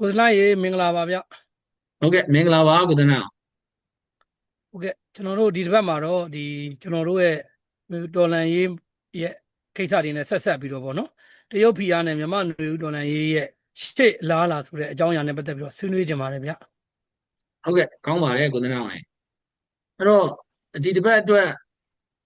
ကိုသနာရေမင်္ဂလာပါဗျဟုတ်ကဲ့မင်္ဂလာပါကုသနာဟုတ်ကဲ့ကျွန်တော်တို့ဒီတစ်ပတ်မှာတော့ဒီကျွန်တော်တို့ရဲ့တော်လန်ရေးရဲ့ကိစ္စတွေနဲ့ဆက်ဆက်ပြီးတော့ဗောနော်တရုတ်ဖီအားနဲ့မြန်မာနွေဦးတော်လန်ရေးရဲ့ရှေ့အလားလာဆိုတဲ့အကြောင်းအရာနဲ့ပတ်သက်ပြီးတော့ဆွေးနွေးကြပါတယ်ဗျဟုတ်ကဲ့ကောင်းပါတယ်ကုသနာဝင်အဲ့တော့ဒီတစ်ပတ်အတွက်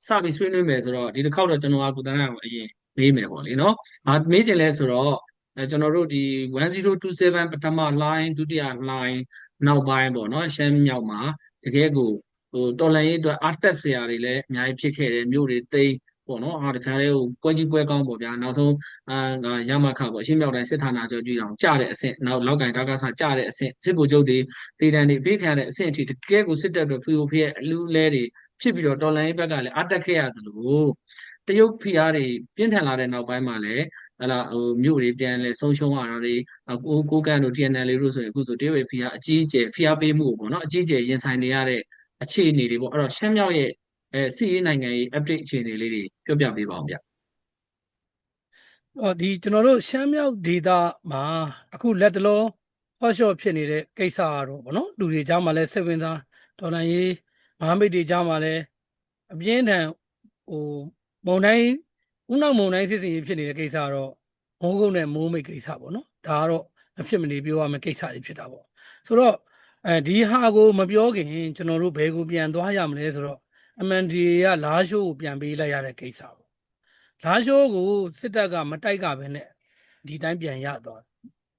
စပြီးဆွေးနွေးမယ်ဆိုတော့ဒီတစ်ခေါက်တော့ကျွန်တော်ကကုသနာကိုအရင်မေးမယ်ပေါ့လေနော်။ဘာမေးချင်လဲဆိုတော့ အဲကျွန်တော်တို့ဒီ1027ပထမ line ဒုတိယ line နောက်ပိုင်းပေါ့နော်ရှမ်းမြောက်မှာတကယ်ကိုဟိုတော်လန်ရေးအတွက်အတက်စရာတွေလည်းအများကြီးဖြစ်ခဲ့တယ်မြို့တွေသိမ်းပေါ့နော်ဟာတခါလေးဟိုပွဲကြီးပွဲကောင်းပေါ့ဗျာနောက်ဆုံးအာရမခပေါ့အရှင်းမြောက်တိုင်းစစ်ဌာနချုပ်ကြီးအောင်ကြတဲ့အဆင့်နောက်လောက်ကန်တာကဆာကြတဲ့အဆင့်စစ်ဗိုလ်ချုပ်တွေဒေတန်တွေပေးခံရတဲ့အဆင့်အထိတကယ်ကိုစစ်တပ်တွေဖီအိုဖီရဲ့အလူလဲတွေဖြစ်ပြီးတော့တော်လန်ရေးဘက်ကလည်းအတက်ခဲ့ရတယ်လို့တရုတ်ဖိအားတွေပြင်းထန်လာတဲ့နောက်ပိုင်းမှာလည်း ဟလာဟိုမြို့တွေပြန်လဲဆုံးရှုံးရတာတွေကိုကိုကန်တို့ TNL တို့ဆိုရင်အခုဆိုတရုတ်ဖိအားအကြီးအကျယ်ဖိအားပေးမှုပေါ့နော်အကြီးအကျယ်ရင်ဆိုင်နေရတဲ့အခြေအနေတွေပေါ့အဲ့တော့ရှမ်းမြောက်ရဲ့အဲစီးရေးနိုင်ငံရေး update အခြေအနေလေးတွေပြောပြပေးပါအောင်ဗျဟောဒီကျွန်တော်တို့ရှမ်းမြောက်ဒေသမှာအခုလက်တလောဟော့ရှော့ဖြစ်နေတဲ့ကိစ္စကတော့ဗောနော်လူတွေကြားမှာလည်းစိတ်ဝင်စားတော်လန်ရေးမဟာမိတ်တွေကြားမှာလည်းအပြင်းထန်ဟိုမုံတိုင်း ဥနောက်မုံတိုင်းစစ်စင်ရေးဖြစ်နေတဲ့ကိစ္စကတော့မိုးကုတ်နဲ့မိုးမိတ်ကိစ္စပေါ့နော်ဒါကတော့မဖြစ်မနေပြောရမယ့်ကိစ္စတွေဖြစ်တာပေါ့ဆိုတော့အဲဒီဟာကိုမပြောခင်ကျွန်တော်တို့ဘယ်ကိုပြန်သွားရမလဲဆိုတော့ MNDA ကလာရှိုးကိုပြန်ပေးလိုက်ရတဲ့ကိစ္စပေါ့လာရှိုးကိုစစ်တပ်ကမတိုက်ကပဲနဲ့ဒီတိုင်းပြန်ရသွားတယ်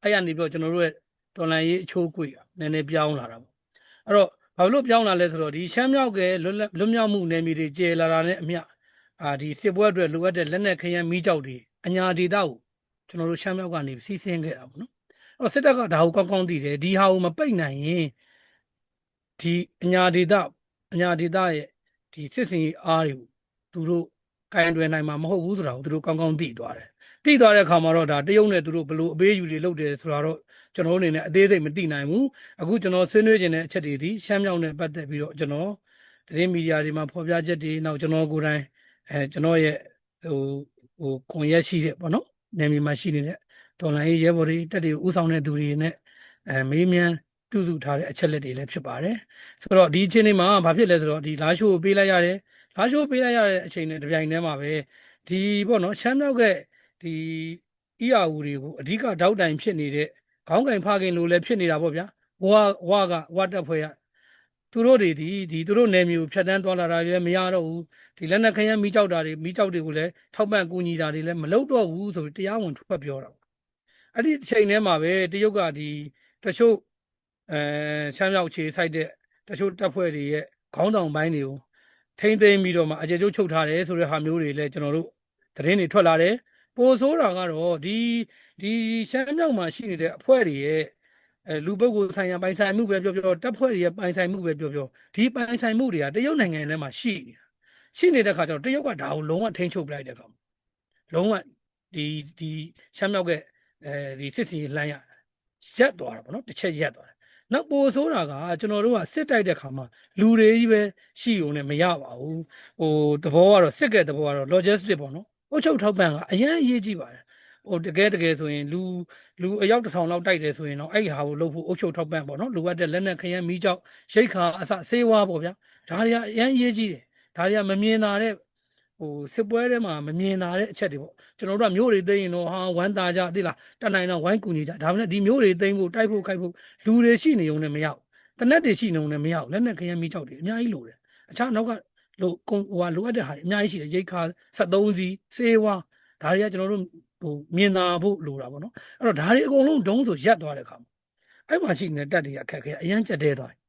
အဲ့ရနေပြီးတော့ကျွန်တော်တို့ရဲ့တော်လန်ရေးအချိုးကွေကနည်းနည်းပြောင်းလာတာပေါ့အဲ့တော့ဘာလို့ပြောင်းလာလဲဆိုတော့ဒီရှမ်းမြောက်ကလွတ်လပ်လွတ်မြောက်မှုနယ်မြေတွေကျေလာတာနဲ့အမျှ အာဒီစစ်ပွဲအတွက်လိုအပ်တဲ့လက်နက်ခရမ်းမိကြောက်တွေအညာဒေသကိုကျွန်တော်တို့ရှမ်းမြောက်ကနေစီးဆင်းခဲ့တာပေါ့နော်အဲ့တော့စစ်တပ်ကဒါကိုကောင်းကောင်းသိတယ်ဒီဟာကိုမပိတ်နိုင်ရင်ဒီအညာဒေသအညာဒေသရဲ့ဒီစစ်စင်ရေးအားတွေကိုသူတို့ကင်တွယ်နိုင်မှာမဟုတ်ဘူးဆိုတာကိုသူတို့ကောင်းကောင်းသိသွားတယ်သိသွားတဲ့အခါမှာတော့ဒါတရုတ်နဲ့သူတို့ဘယ်လိုအပေးယူတွေလုပ်တယ်ဆိုတာတော့ကျွန်တော်တို့အနေနဲ့အသေးစိတ်မသိနိုင်ဘူးအခုကျွန်တော်ဆွေးနွေးခြင်းတဲ့အချက်တွေဒီရှမ်းမြောက်နဲ့ပတ်သက်ပြီးတော့ကျွန်တော်သတင်းမီဒီယာတွေမှာဖော်ပြချက်တွေနောက်ကျွန်တော်ကိုယ်တိုင် အဲကျွန်တော်ရဲ့ဟိုဟိုကွန်ရက်ရှိတဲ့ပေါ့နော်နယ်မြေမှာရှိနေတဲ့ဒေါ်လာရေးရဲဘော်တွေတက်တွေဥဆောင်တဲ့သူတွေနဲ့အဲမေးမြန်းပြုစုထားတဲ့အချက်လက်တွေလည်းဖြစ်ပါတယ်ဆိုတော့ဒီအချိန်လေးမှာဘာဖြစ်လဲဆိုတော့ဒီလာရှိုးကိုပေးလိုက်ရတယ်လာရှိုးပေးလိုက်ရတဲ့အချိန်နဲ့တပြိုင်တည်းမှာပဲဒီပေါ့နော်ရှမ်းမြောက်ကဒီ ERU တွေကိုအဓိကတောက်တိုင်ဖြစ်နေတဲ့ခေါင်းကင်ဖခင်လိုလည်းဖြစ်နေတာပေါ့ဗျာဝါဝါကဝါတက်ဖွဲ့ရ သူတို့တွေဒီဒီသူတို့နယ်မြေကိုဖြတ်တန်းသွားလာတာလည်းမရတော့ဘူးဒီလက်နက်ခရမ်းမိကြောက်တာတွေမိကြောက်တွေကိုလည်းထောက်ပံ့ကူညီတာတွေလည်းမလုပ်တော့ဘူးဆိုပြီးတရားဝင်ထွက်ပြောတာအဲ့ဒီအချိန်ထဲမှာပဲတရုတ်ကဒီတချို့အဲရှမ်းမြောက်ခြေဆိုင်တဲ့တချို့တပ်ဖွဲ့တွေရဲ့ခေါင်းဆောင်ပိုင်းတွေကိုထိမ့်သိမ်းပြီးတော့မှအကြေကျုပ်ချုပ်ထားတယ်ဆိုတဲ့ဟာမျိုးတွေလည်းကျွန်တော်တို့သတင်းတွေထွက်လာတယ်ပိုဆိုးတာကတော့ဒီဒီရှမ်းမြောက်မှာရှိနေတဲ့အဖွဲ့တွေရဲ့ အဲလူပုဂ္ဂိုလ်ဆိုင်ရာပိုင်ဆိုင်မှုပဲပြောပြောတပ်ဖွဲ့တွေရဲ့ပိုင်ဆိုင်မှုပဲပြောပြောဒီပိုင်ဆိုင်မှုတွေကတရုတ်နိုင်ငံထဲမှာရှိနေတာရှိနေတဲ့ခါကျတော့တရုတ်ကဒါကိုလုံးဝထိန်းချုပ်ပလိုက်တဲ့ခါလုံးဝဒီဒီရှမ်းမြောက်ကအဲဒီစစ်စီလှမ်းရရက်သွားတာပေါ့နော်တစ်ချက်ရက်သွားတယ်နောက်ပိုဆိုးတာကကျွန်တော်တို့ကစစ်တိုက်တဲ့ခါမှာလူတွေကြီးပဲရှိုံနဲ့မရပါဘူးဟိုတဘောကတော့စစ်ကဲ့တဘောကတော့ logistic ပေါ့နော်အုတ်ချုပ်ထောက်ပံ့ကအရင်အရေးကြီးပါတယ် ဟိုတကယ်တကယ်ဆိုရင်လူလူအယောက်တစ်ထောင်လောက်တိုက်တယ်ဆိုရင်တော့အဲ့ဒီဟာကိုလုပ်ဖို့အုတ်ချုပ်ထောက်ပံ့ပေါ့နော်လိုအပ်တဲ့လက်နက်ခရမ်းမီးကြောက်ရိတ်ခါအစဆေးဝါးပေါ့ဗျာဒါတွေကအရင်အရေးကြီးတယ်ဒါတွေကမမြင်တာတဲ့ဟိုစစ်ပွဲထဲမှာမမြင်တာတဲ့အချက်တွေပေါ့ကျွန်တော်တို့ကမျိုးတွေသိရင်တော့ဟာဝမ်းသာကြသိလားတနိုင်တော့ဝိုင်းကူညီကြဒါမှမဟုတ်ဒီမျိုးတွေသိဖို့တိုက်ဖို့ခိုက်ဖို့လူတွေရှိနေုံနဲ့မရောက်တနက်တွေရှိနေုံနဲ့မရောက်လက်နက်ခရမ်းမီးကြောက်တွေအများကြီးလိုတယ်အခြားနောက်ကလိုဟိုဟာလိုအပ်တဲ့ဟာတွေအများကြီးရှိတယ်ရိတ်ခါ73စီစေးဝါဒါတွေကကျွန်တော်တို့ ဟိုမြင်သာဖို့လိုတာပေါ့နော်အဲ့တော့ဒါတွေအကုန်လုံးဒုံးဆိုရက်သွားတဲ့ခါမှာအဲ့မှာရှိနေတဲ့တက်တွေအခက်ခဲအရန်ကြက်တဲသွားတယ်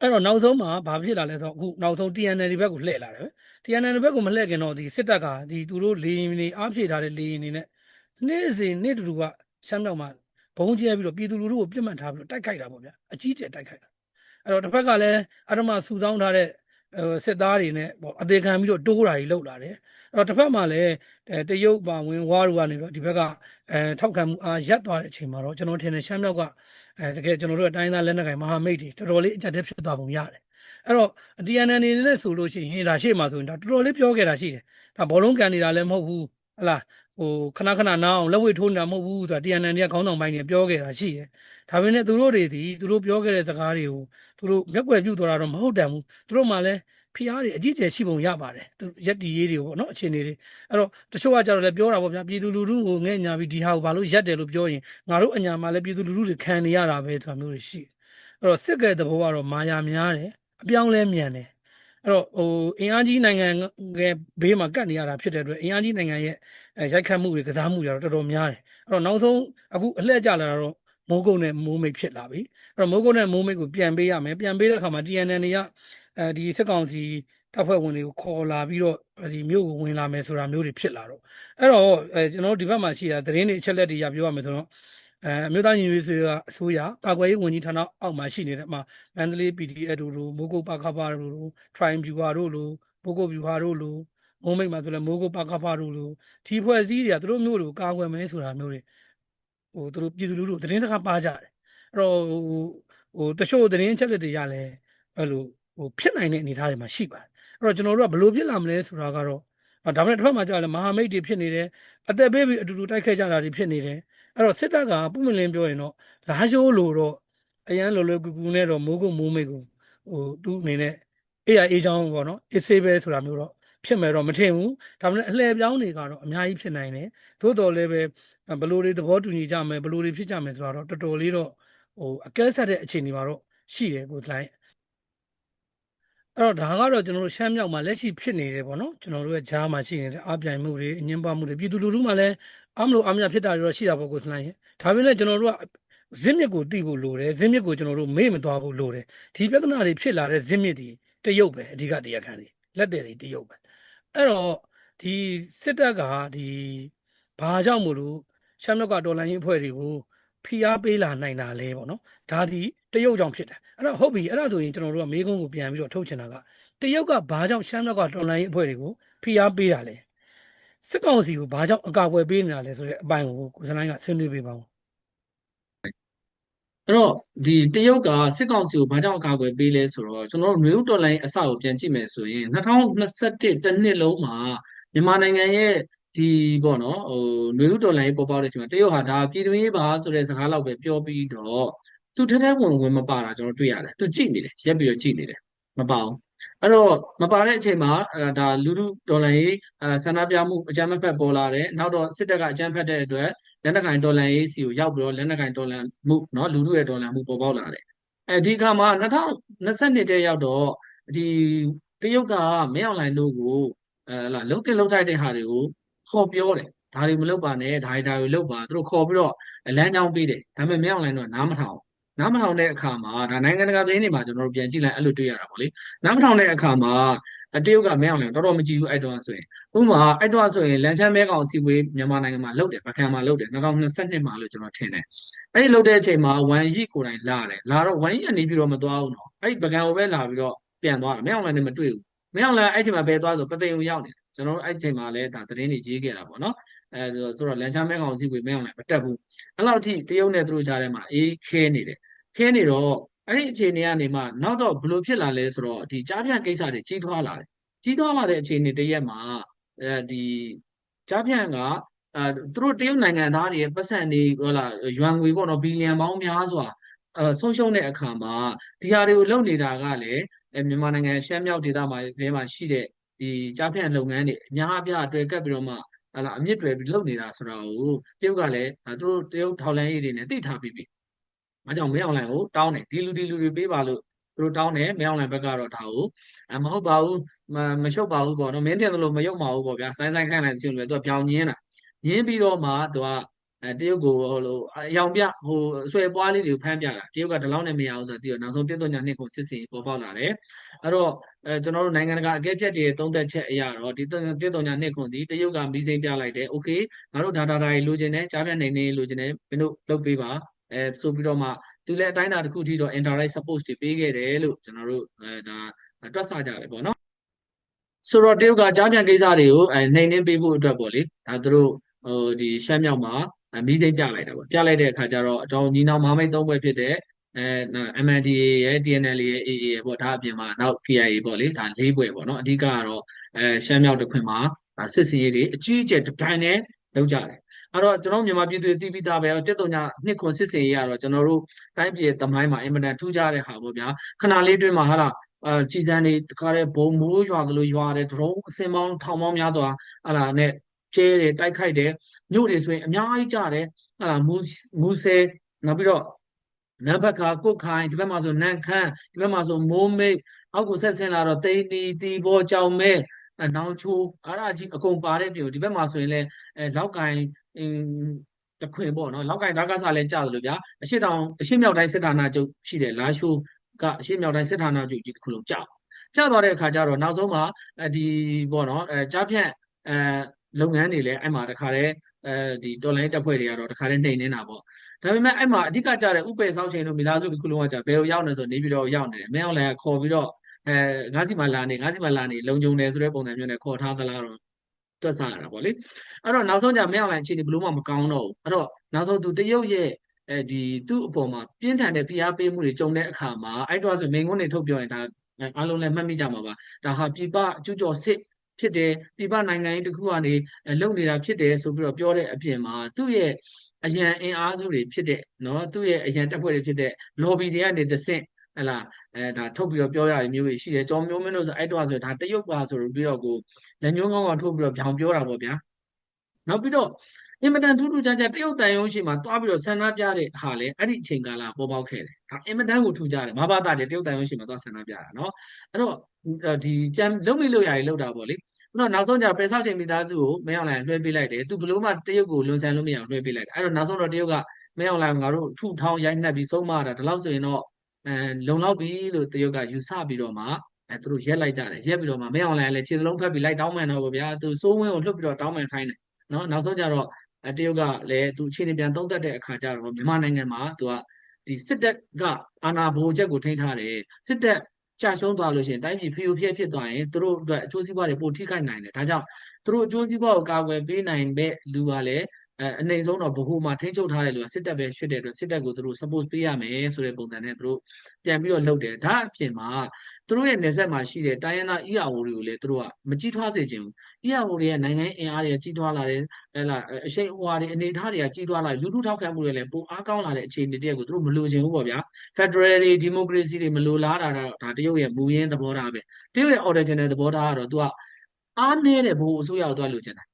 အဲ့တော့နောက်ဆုံးမှာဘာဖြစ်လာလဲဆိုတော့အခုနောက်ဆုံး TNL ဘက်ကိုလှည့်လာတယ်ပဲ TNL ဘက်ကိုမလှည့်ခင်တော့ဒီစစ်တပ်ကဒီသူတို့လေရင်တွေအားဖြည့်ထားတဲ့လေရင်တွေနဲ့နေ့စဉ်နေ့တူတူကရှမ်းမြောက်မှာဘုံကျဲပြီးတော့ပြည်သူလူထုကိုပြစ်မှတ်ထားပြီးတော့တိုက်ခိုက်တာပေါ့ဗျာအကြီးကျယ်တိုက်ခိုက်တာအဲ့တော့တစ်ဖက်ကလည်းအရမစူဆောင်းထားတဲ့စစ်သားတွေနဲ့ပေါ့အသေးခံပြီးတော့တိုးတာတွေလောက်လာတယ် အဲ့တော့တစ်ဖက်မှာလည်းတရုတ်ပါဝင်ဝါရူကနေတော့ဒီဘက်ကအဲထောက်ခံမှုအားရပ်သွားတဲ့အချိန်မှာတော့ကျွန်တော်ထင်တယ်ရှမ်းမြောက်ကအဲတကယ်ကျွန်တော်တို့အတိုင်းသားလက်နက်ကိုင်မဟာမိတ်တွေတော်တော်လေးအကြက်တက်ဖြစ်သွားပုံရတယ်အဲ့တော့ TNN အနေနဲ့ဆိုလို့ရှိရင်ဒါရှေ့မှာဆိုရင်ဒါတော်တော်လေးပြောခဲ့တာရှိတယ်ဒါဘောလုံးကန်နေတာလည်းမဟုတ်ဘူးဟလားဟိုခဏခဏနားအောင်လက်ဝှေ့ထိုးနေတာမဟုတ်ဘူးဆိုတာ TNN တွေကခေါင်းဆောင်ပိုင်းတွေပြောခဲ့တာရှိတယ်ဒါပေမဲ့သူတို့တွေဒီသူတို့ပြောခဲ့တဲ့စကားတွေကိုသူတို့မျက်ကွယ်ပြုသွားတာတော့မဟုတ်တန်ဘူးသူတို့မှလည်း ဖိအားတွေအကြီးအကျယ်ရှိပုံရပါတယ်သူရက်တီရေးတွေပေါ့နော်အခြေအနေတွေအဲ့တော့တချို့ကကြတော့လည်းပြောတာပေါ့ဗျာပြည်သူလူထုကိုငဲ့ညာပြီးဒီဟာကိုဘာလို့ရက်တယ်လို့ပြောရင်ငါတို့အညာမှာလည်းပြည်သူလူထုတွေခံနေရတာပဲဆိုတာမျိုးတွေရှိတယ်အဲ့တော့စစ်ကဲတဲ့ဘဝကတော့မာယာများတယ်အပြောင်းလဲမြန်တယ်အဲ့တော့ဟိုအင်အားကြီးနိုင်ငံရဲ့ဘေးမှာကတ်နေရတာဖြစ်တဲ့အတွက်အင်အားကြီးနိုင်ငံရဲ့အဲရိုက်ခတ်မှုတွေကစားမှုတွေကတော့တော်တော်များတယ်အဲ့တော့နောက်ဆုံးအခုအလှည့်ကျလာတာတော့မိုးကုတ်နဲ့မိုးမိတ်ဖြစ်လာပြီအဲ့တော့မိုးကုတ်နဲ့မိုးမိတ်ကိုပြန်ပေးရမယ်ပြန်ပေးတဲ့အခါမှာ TNN တွေက အဲဒီစစ်ကောင်စီတပ်ဖွဲ့ဝင်တွေကိုခေါ်လာပြီးတော့ဒီမြို့ကိုဝင်လာမယ်ဆိုတာမျိုးတွေဖြစ်လာတော့အဲ့တော့အဲကျွန်တော်တို့ဒီဘက်မှာရှိတာသတင်းတွေအချက်လက်တွေရပြောရမယ်ဆိုတော့အဲအမျိုးသားညီညွတ်ရေးဆိုကအစိုးရကာကွယ်ရေးဝန်ကြီးဌာနအောက်မှာရှိနေတဲ့မှာမန္တလေး PDF တို့လိုမိုးကုတ်ပခဖတို့လို Triumph Viewer တို့လိုမိုးကုတ် Viewer တို့လိုမိုးမိတ်မှာဆိုလဲမိုးကုတ်ပခဖတို့လိုဒီဖွဲ့စည်းတွေကသူတို့မျိုးတွေကိုကာကွယ်မယ်ဆိုတာမျိုးတွေဟိုသူတို့ပြည်သူလူထုသတင်းစကားပါကြတယ်အဲ့တော့ဟိုဟိုတချို့သတင်းချက်လက်တွေရလဲအဲ့လို ဟိုဖြစ်နိုင်တဲ့အနေအထားတွေမှာရှိပါတယ်အဲ့တော့ကျွန်တော်တို့ကဘယ်လိုဖြစ်လာမလဲဆိုတာကတော့ဒါပေမဲ့တစ်ဖက်မှာကြာလဲမဟာမိတ်တွေဖြစ်နေတယ်အသက်ပေးပြီးအတူတူတိုက်ခိုက်ကြတာတွေဖြစ်နေတယ်အဲ့တော့စစ်တပ်ကပုံမလင်းပြောရင်တော့လာရှိုးလို့တော့အရန်လော်လော်ကူကူနဲ့တော့မိုးကုတ်မိုးမိတ်ကိုဟိုသူ့အနေနဲ့အေးရအေးချောင်းပေါ့နော်အေးဆေးပဲဆိုတာမျိုးတော့ဖြစ်မယ်တော့မထင်ဘူးဒါပေမဲ့အလှည့်ပြောင်းတွေကတော့အများကြီးဖြစ်နိုင်တယ်သို့တော်လည်းပဲဘလို့တွေသဘောတူညီကြမယ်ဘလို့တွေဖြစ်ကြမယ်ဆိုတော့တော်တော်လေးတော့ဟိုအကဲဆက်တဲ့အခြေအနေမှာတော့ရှိတယ်ကိုယ်တိုင်းအဲ့ တော့ဒါကတော့ကျွန်တော်တို့ရှမ်းမြောက်မှာလက်ရှိဖြစ်နေတယ်ပေါ့နော်ကျွန်တော်တို့ရဲ့ဂျားမှာရှိနေတဲ့အပြိုင်မှုတွေအငင်းပွားမှုတွေပြည်သူလူထုမှာလည်းအမလို့အမရဖြစ်တာတွေတော့ရှိတာပေါ့ကိုယ်စလိုင်းရဲ့ဒါပေမဲ့ကျွန်တော်တို့ကဇင်းမြစ်ကိုတိဖို့လိုတယ်ဇင်းမြစ်ကိုကျွန်တော်တို့မေ့မသွားဖို့လိုတယ်ဒီပြဿနာတွေဖြစ်လာတဲ့ဇင်းမြစ်တွေတရုတ်ပဲအဓိကတရားခံတွေလက်တယ်တွေတရုတ်ပဲအဲ့တော့ဒီစစ်တပ်ကဒီဘာကြောင့်မို့လို့ရှမ်းမြောက်ကတော်လိုင်းရေးအဖွဲ့တွေကိုဖိအားပေးလာနိုင်တာလဲပေါ့နော်ဒါဒီ တရုတ်ကြောင့်ဖြစ်တယ်အဲ့တော့ဟုတ်ပြီအဲ့ဒါဆိုရင်ကျွန်တော်တို့ကမေးခွန်းကိုပြန်ပြီးတော့ထုတ်ချင်တာကတရုတ်ကဘာကြောင့်ရှမ်းမြောက်ကတော်လိုင်းရေးအဖွဲ့တွေကိုဖိအားပေးတာလဲစစ်ကောင်စီကိုဘာကြောင့်အကာအကွယ်ပေးနေတာလဲဆိုတဲ့အပိုင်းကိုကိုစလိုင်းကဆွေးနွေးပေးပါဦးအဲ့တော့ဒီတရုတ်ကစစ်ကောင်စီကိုဘာကြောင့်အကာအကွယ်ပေးလဲဆိုတော့ကျွန်တော်တို့နွေဦးတော်လိုင်းအစကိုပြန်ကြည့်မယ်ဆိုရင်2021တစ်နှစ်လုံးမှာမြန်မာနိုင်ငံရဲ့ဒီပေါ့နော်ဟိုနွေဦးတော်လိုင်းပေါ်ပေါက်တဲ့အချိန်မှာတရုတ်ဟာဒါပြည်တွင်းရေးပါဆိုတဲ့စကားလောက်ပဲပြောပြီးတော့ သူထဲထဲဝင်ဝင်မပါတာကျွန်တော်တွေ့ရတယ်သူကြည့်နေတယ်ရက်ပြီးတော့ကြည့်နေတယ်မပါဘူးအဲ့တော့မပါတဲ့အချိန်မှာအဲဒါလူလူဒေါ်လာရေးအဲဆန္ဒပြမှုအကြမ်းမဖက်ပေါ်လာတယ်နောက်တော့စစ်တပ်ကအကြမ်းဖက်တဲ့အတွက်လက်နက်ကင်ဒေါ်လာရေးစီကိုရောက်ပြီးတော့လက်နက်ကင်ဒေါ်လာမှုเนาะလူလူရဲ့ဒေါ်လာမှုပေါ်ပေါက်လာတယ်အဲဒီအခါမှာ2022တဲ့ရောက်တော့ဒီတရုတ်ကမင်းအောင်လှိုင်တို့ကိုအဲလာလုံးတင်လုံးထိုက်တဲ့ဟာတွေကိုခေါ်ပြောတယ်ဒါတွေမလုပ်ပါနဲ့ဒါတွေဒါတွေလုပ်ပါသူတို့ခေါ်ပြီးတော့လမ်းကြောင်းပေးတယ်ဒါပေမဲ့မင်းအောင်လှိုင်တို့ကနားမထောင် နားမထောင်တဲ့အခါမှာဒါနိုင်ငံတကာသတင်းတွေမှာကျွန်တော်တို့ပြန်ကြည့်လိုက်အဲ့လိုတွေ့ရတာပေါ့လေနားမထောင်တဲ့အခါမှာတရုတ်ကမင်းအောင်လှိုင်တော်တော်မကြည့်ဘူးအဲ့တုန်းကဆိုရင်ဥပမာအဲ့တုန်းကဆိုရင်လန်ချမ်းမဲကောင်အစည်းအဝေးမြန်မာနိုင်ငံမှာလုပ်တယ်ဗကန်မှာလုပ်တယ်2022မှာလို့ကျွန်တော်ထင်တယ်အဲ့ဒီလုပ်တဲ့အချိန်မှာဝမ်ယီကိုယ်တိုင်လာတယ်လာတော့ဝမ်ယီကနေပြီးတော့မသွားဘူးနော်အဲ့ဒီဗကန်ကိုပဲလာပြီးတော့ပြန်သွားတယ်မင်းအောင်လှိုင်နဲ့မတွေ့ဘူးမင်းအောင်လှိုင်အဲ့ချိန်မှာဘယ်သွားဆိုပသိမ်ကိုရောက်နေတယ်ကျွန်တော်တို့အဲ့ချိန်မှာလည်းဒါသတင်းတွေရေးခဲ့တာပေါ့နော်အဲဆိုတော့လန်ချမ်းမဲကောင်အစည်းအဝေးမင်းအောင်လှိုင်မတက်ဘူးအဲ့လောက်ထိတရုတ်နဲ့သူတို့ကြားထဲမှာအေးခဲနေတယ် ခဲနေတော့အဲ့ဒီအခြေအနေကနေမှနောက်တော့ဘလို့ဖြစ်လာလဲဆိုတော့ဒီကြားပြန့်ကိစ္စတွေကြီးထွားလာတယ်ကြီးထွားလာတဲ့အခြေအနေတရက်မှာအဲဒီကြားပြန့်ကအဲသူတို့တရုတ်နိုင်ငံသားတွေရဲ့ပတ်စံတွေဟောလာယွမ်ငွေပေါ့နော်ဘီလီယံပေါင်းများစွာအဲဆုံးရှုံးတဲ့အခါမှာဒီဟာတွေကိုလုပ်နေတာကလည်းမြန်မာနိုင်ငံရှမ်းမြောက်ဒေသမှာဒီမှာရှိတဲ့ဒီကြားပြန့်လုပ်ငန်းတွေအများအပြားအတွဲကပ်ပြီးတော့မှဟလာအမြင့်တွယ်ပြီးလုပ်နေတာဆိုတာကိုတရုတ်ကလည်းသူတို့တရုတ်ထောက်လန်းရေးတွေနဲ့သိထားပြီးပြီ။ အဲကြောင့်မင်းအောင်လှိုင်ကိုတောင်းတယ်ဒီလူဒီလူတွေပေးပါလို့သူတို့တောင်းတယ်မင်းအောင်လှိုင်ဘက်ကတော့ဒါကိုအမဟုတ်ပါဘူးမမရှုပ်ပါဘူးပေါ့နော်မင်းတင်တယ်လို့မယုံပါဘူးပေါ့ဗျာဆိုင်းဆိုင်ခိုင်းလိုက်ချင်းလို့သူကပြောင်းညင်းတာညင်းပြီးတော့မှသူကအဲတရုတ်ကိုဟိုလိုအယောင်ပြဟိုအဆွဲပွားလေးတွေကိုဖမ်းပြတာတရုတ်ကဒီလောက်နဲ့မရအောင်ဆိုတော့တရုတ်နောက်ဆုံးတစ်သွညာနှစ်ကိုစစ်စင်ပေါ်ပေါက်လာတယ်အဲ့တော့အဲကျွန်တော်တို့နိုင်ငံတကာအကဲဖြတ်တွေသုံးသက်ချက်အရာတော့ဒီတစ်သွညာနှစ်ခွန်ဒီတရုတ်ကမီးစိမ်းပြလိုက်တယ်โอเคငါတို့ဒါဒါဒါတွေလိုချင်တယ်ကြားပြတ်နေနေလိုချင်တယ်မင်းတို့လုပ်ပေးပါ အဲဆိုပြီးတော့မှသူလည်းအတိုင်းအတာတစ်ခုထိတော့ indirect support တွေပေးခဲ့တယ်လို့ကျွန်တော်တို့အဲဒါတွက်ဆကြတယ်ပေါ့နော်ဆိုတော့တရုတ်ကကြားပြန်ကိစ္စတွေကိုအဲနှိမ်နှင်းပေးဖို့အတွက်ပေါ့လေဒါသူတို့ဟိုဒီရှမ်းမြောက်မှာမီးစိမ်းပြလိုက်တာပေါ့ပြလိုက်တဲ့အခါကျတော့အကြောင်းညီနောင်မမိတ်သုံးဘွဲဖြစ်တဲ့အဲ MNDAA ရဲ့ TNL ရဲ့ AA ရဲ့ပေါ့ဒါအပြင်မှာနောက် KIA ပေါ့လေဒါ၄ဘွဲပေါ့နော်အဓိကကတော့အဲရှမ်းမြောက်တစ်ခွင်မှာစစ်စင်ရေးတွေအကြီးအကျယ်တပိုင်းနဲ့လုပ်ကြတယ် အဲ့တော့ကျွန်တော်မြန်မာပြည်သူတွေတီးပြီးသားပဲတက်တုံညာနှစ်ခွန်စစ်စင်ရေးကတော့ကျွန်တော်တို့တိုင်းပြည်တမိုင်းမှာအင်မတန်ထူးခြားတဲ့ဟာပေါ့ဗျာခဏလေးတွင်းမှာဟာလားအဲကြည်စံနေတခါတဲ့ဘုံမိုးရွာသလိုရွာတယ်ဒရုန်းအစင်ပေါင်းထောင်ပေါင်းများစွာအဲ့ဒါနဲ့ကျဲတယ်တိုက်ခိုက်တယ်မြို့တွေဆိုရင်အများကြီးကြတယ်အဲ့ဒါမူမူဆဲနောက်ပြီးတော့နံဘတ်ခါကုတ်ခိုင်ဒီဘက်မှာဆိုနန်ခမ်းဒီဘက်မှာဆိုမိုးမိတ်အောက်ကိုဆက်ဆင်းလာတော့တိန်တီတီဘောကြောင်မဲအနောင်ချိုးအားအကြီးအကုန်ပါတဲ့ပြည်ဒီဘက်မှာဆိုရင်လည်းအဲလောက်ကင် တခွင်ပေါ့နော်လောက်ကင်ဓာကစားလည်းကြားတယ်လို့ဗျာအရှိတောင်အရှိမြောက်တိုင်းစစ်ဌာနချုပ်ရှိတယ်လာရှိုးကအရှိမြောက်တိုင်းစစ်ဌာနချုပ်ကြီးတစ်ခုလုံးကြားကြားသွားတဲ့အခါကျတော့နောက်ဆုံးမှာဒီပေါ့နော်အဲကြားဖြန့်အဲလုပ်ငန်းတွေလည်းအဲ့မှာတခါတည်းအဲဒီတော်လိုင်းတပ်ဖွဲ့တွေကတော့တခါတည်းနှိမ်နေတာပေါ့ဒါပေမဲ့အဲ့မှာအဓိကကြတဲ့ဥပ္ပေဆောက်ချိန်တို့မိသားစုတစ်ခုလုံးကကြာဘယ်ကိုရောက်နေဆိုနေပြီးတော့ရောက်နေတယ်မင်းအောင်လည်းခေါ်ပြီးတော့အဲငါးစီမလာနေငါးစီမလာနေလုံခြုံတယ်ဆိုတဲ့ပုံစံမျိုးနဲ့ခေါ်ထားသလားတော့ တွက်ဆရတာပေါ့လေအဲ့တော့နောက်ဆုံးကြမင်းအောင်လည်းအခြေအနေဘလို့မှမကောင်းတော့ဘူးအဲ့တော့နောက်ဆုံးသူတရုတ်ရဲ့အဲဒီသူ့အပေါ်မှာပြင်းထန်တဲ့ဖိအားပေးမှုတွေကြုံတဲ့အခါမှာအဲ့တော့ဆိုမိန်ကုန်းတွေထုတ်ပြောရင်ဒါအားလုံးလည်းမှတ်မိကြမှာပါဒါဟာပြပကျူးကျော်စစ်ဖြစ်တယ်ပြပနိုင်ငံရေးတစ်ခုကနေလုံနေတာဖြစ်တယ်ဆိုပြီးတော့ပြောတဲ့အပြင်မှာသူ့ရဲ့အရန်အင်အားစုတွေဖြစ်တဲ့နော်သူ့ရဲ့အရန်တပ်ဖွဲ့တွေဖြစ်တဲ့ lobby တွေကနေတဆင့် ဟလာအဲဒါထုတ်ပြီးတော့ပြောရတယ်မျိုးကြီးရှိတယ်ကျော်မျိုးမင်းတို့ဆိုအဲ့တော့ဆိုဒါတရုတ်ပါဆိုပြီးတော့ကိုလက်ညှိုးကောင်းကောင်ထုတ်ပြီးတော့ဗျောင်ပြောတာပေါ့ဗျာနောက်ပြီးတော့အင်မတန်ထူးထူးခြားခြားတရုတ်တန်ရုံးရှိမှာတွားပြီးတော့ဆန္ဒပြတဲ့ဟာလေအဲ့ဒီအချိန်ကာလပေါ်ပေါက်ခဲ့တယ်ဒါအင်မတန်ကိုထူးခြားတယ်မဘာသာတဲ့တရုတ်တန်ရုံးရှိမှာတွားဆန္ဒပြတာနော်အဲ့တော့ဒီကြံလုံးမိလို့ရည်လောက်တာပေါ့လေတော့နောက်ဆုံးကျပယ်ဆောက်ချိန်မိသားစုကိုမင်းအောင်လိုင်လွှဲပေးလိုက်တယ်သူဘလို့မှတရုတ်ကိုလွန်ဆန်လို့မရအောင်လွှဲပေးလိုက်တယ်အဲ့တော့နောက်ဆုံးတော့တရုတ်ကမင်းအောင်လိုင်ငါတို့ထုထောင်းရိုက်နှက်ပြီးဆုံးမတာဒီလောက်ဆိုရင်တော့ အဲလုံလောက်ပြီလို့တရုတ်ကယူဆပြီးတော့မှအဲသူတို့ရက်လိုက်ကြတယ်ရက်ပြီးတော့မှမင်းအောင်လိုင်လည်းခြေစလုံးဖက်ပြီးလိုက်တောင်းမှန်တော့ဗျာသူစိုးဝင်းကိုလှုပ်ပြီးတော့တောင်းမှန်ခိုင်းတယ်နော်နောက်ဆုံးကျတော့အဲတရုတ်ကလည်းသူအခြေအနေပြန်သုံးသပ်တဲ့အခါကျတော့မြန်မာနိုင်ငံမှာသူကဒီစစ်တပ်ကအာဏာဘိုချက်ကိုထိန်းထားတယ်စစ်တပ်ကြာရှုံးသွားလို့ရှိရင်တိုင်းပြည်ဖျို့ဖျက်ဖြစ်သွားရင်သူတို့အတွက်အကျိုးစီးပွားတွေပိုထိခိုက်နိုင်တယ်ဒါကြောင့်သူတို့အကျိုးစီးပွားကိုကာကွယ်ပေးနိုင်တဲ့လူကလည်း အဲအနေဆုံးတော့ဘ ഹു မှာထိန်းချုပ်ထားတဲ့လူကစစ်တပ်ပဲဖြစ်တဲ့အတွက်စစ်တပ်ကိုသူတို့ support ပေးရမယ်ဆိုတဲ့ပုံစံနဲ့သူတို့ပြန်ပြီးတော့လုပ်တယ်ဒါအပြင်မှာသူတို့ရဲ့နေဆက်မှာရှိတဲ့တိုင်းရင်းသား EAO တွေကိုလည်းသူတို့ကမကြီးထွားစေချင်ဘူး EAO တွေရဲ့နိုင်ငံအင်အားတွေကကြီးထွားလာတယ်ဟဲ့လားအရှိန်ဟွာတွေအနေထားတွေကကြီးထွားလာလူထုထောက်ခံမှုတွေလည်းပိုအားကောင်းလာတဲ့အခြေအနေတည်းကိုသူတို့မလိုချင်ဘူးပေါ့ဗျာ Federal တွေ Democracy တွေမလိုလားတာတော့ဒါတရုတ်ရဲ့မူရင်းသဘောထားပဲတရုတ်ရဲ့ original သဘောထားကတော့သူကအားနည်းတဲ့ဘိုးအစိုးရကိုသူကလိုချင်တာ